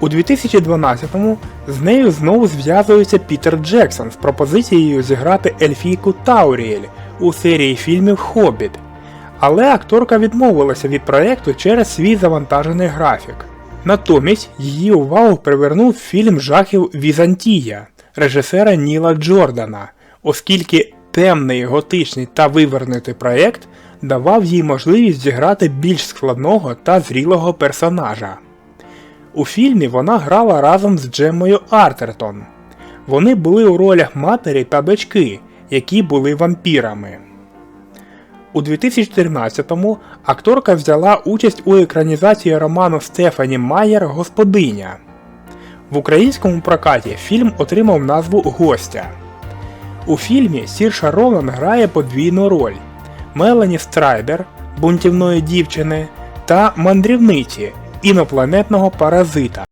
У 2012-му з нею знову зв'язується Пітер Джексон з пропозицією зіграти Ельфійку Тауріель у серії фільмів Хобіт. Але акторка відмовилася від проєкту через свій завантажений графік. Натомість її увагу привернув фільм жахів Візантія режисера Ніла Джордана, оскільки темний, готичний та вивернутий проєкт давав їй можливість зіграти більш складного та зрілого персонажа. У фільмі вона грала разом з Джеммою Артертон. Вони були у ролях матері та дочки, які були вампірами. У 2014-му акторка взяла участь у екранізації роману Стефані Майер Господиня. В українському прокаті фільм отримав назву Гостя. У фільмі Сірша Ролан грає подвійну роль Мелані Страйдер, бунтівної дівчини, та мандрівниці інопланетного паразита.